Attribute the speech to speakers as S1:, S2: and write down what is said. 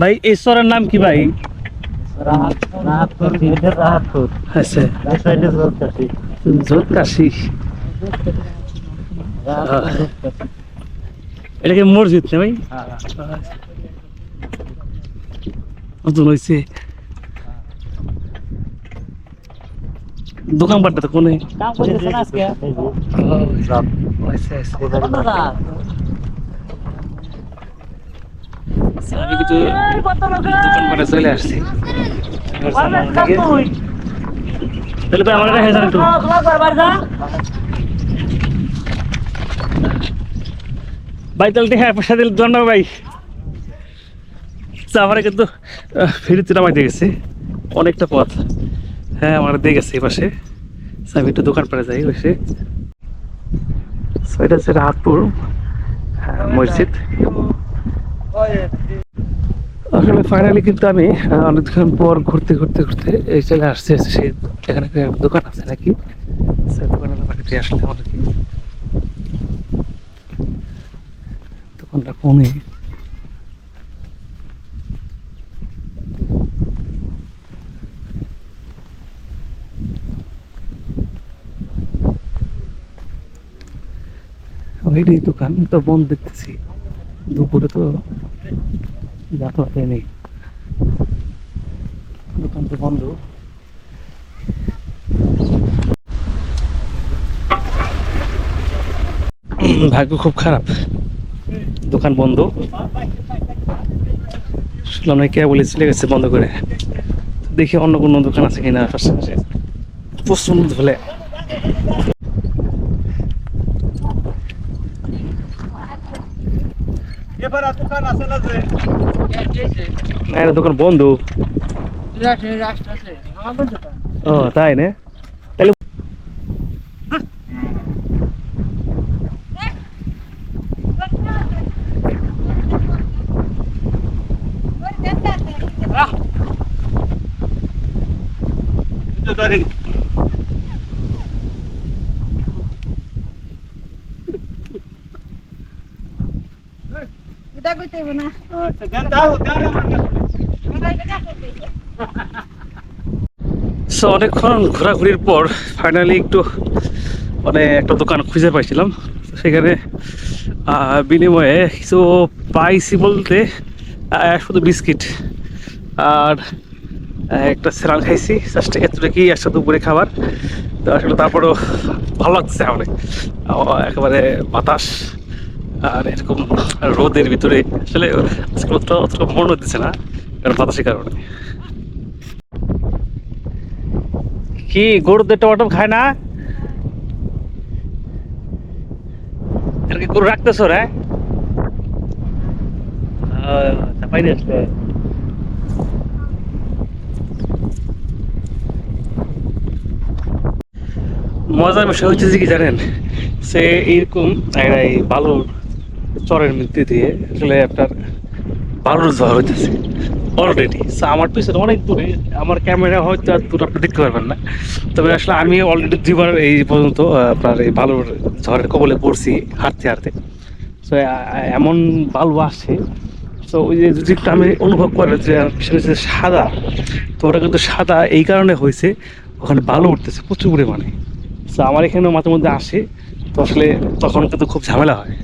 S1: ভাই এই চরের নাম কি ভাই? আচ্ছা। এটা কি মসজিদ না ভাই?
S2: হ্যাঁ
S1: নতুন হয়েছে? দোকানপাটটা তো কোনে? আচ্ছা আমি কিন্তু দোকানপাটে চলে আসছি। তাহলে ভাই আমার কাছে একটু। ভাই তাহলে হ্যাঁ পয়সা দিলে দোকান ভাই। আচ্ছা, কিন্তু অনেকটা পথ। হ্যাঁ আমার দিয়ে গেছে পাশে। আচ্ছা, আমি একটু দোকান পাড়ে যাই বসে। এটা হচ্ছে রাহাতপুর মসজিদ। আসলে ফাইনালি কিন্তু আমি অনেকক্ষণ পর ঘুরতে ঘুরতে ঘুরতে এই চলে আসছে সেই এখানে দোকান আছে নাকি? সেই আসলে কি? দোকানটা কোনে? ওইটাই দোকান, তো বন্ধ দেখতেছি। দুপুরে তো যাতায়াত নেই দোকান তো বন্ধ। ভাগ্য খুব খারাপ। দোকান বন্ধ। শুনলাম কে বলে চলে গেছে বন্ধ করে। দেখি অন্য কোনো দোকান আছে কিনা পাশাপাশি প্রচণ্ড ধুলে।
S2: এবার দোকান আছে না যে?
S1: না এটা দোকান বন্ধ। ও তাই না? তাহলে সো অনেকক্ষণ ঘোরাঘুরির পর ফাইনালি একটু মানে একটা দোকান খুঁজে পাইছিলাম। সেখানে বিনিময়ে কিছু পাইছি বলতে শুধু বিস্কিট আর একটা সেরাল খাইছি। জাস্ট এতটুকুই একসাথে দুপুরে খাবার। তো আসলে তারপরেও ভালো লাগছে অনেক একেবারে বাতাস। আর এরকম রোদের ভিতরে আসলে আজকে অতটা অতটা মনে হচ্ছে না কারণ বাতাসের কারণে। কি গরুদের টমাটো খায় না? কি গরু রাখতেছো রে চাপাই আসলে। মজার বিষয় হচ্ছে যে কি জানেন? সে এইরকম একটা এই বালুর চরের মধ্যে দিয়ে আসলে আপনার বালুর ঝড় হইতেছে অলরেডি আমার পিছনে অনেক দূরে, আমার ক্যামেরা হয়তো আর দূর আপনি দেখতে পারবেন না। তবে আসলে আমি অলরেডি দুইবার এই পর্যন্ত আপনার এই বালুর ঝড়ের কবলে পড়ছি, হাঁটতে হাঁটতে। তো এমন বালু আসছে তো ওই যে যদি আমি অনুভব করে যে পিছনে যে সাদা, তো ওটা কিন্তু সাদা এই কারণে হয়েছে, ওখানে বালু উঠতেছে প্রচুর পরিমাণে। তো আমার এখানেও মাঝে মধ্যে আসে, তো আসলে তখন কিন্তু খুব ঝামেলা হয়।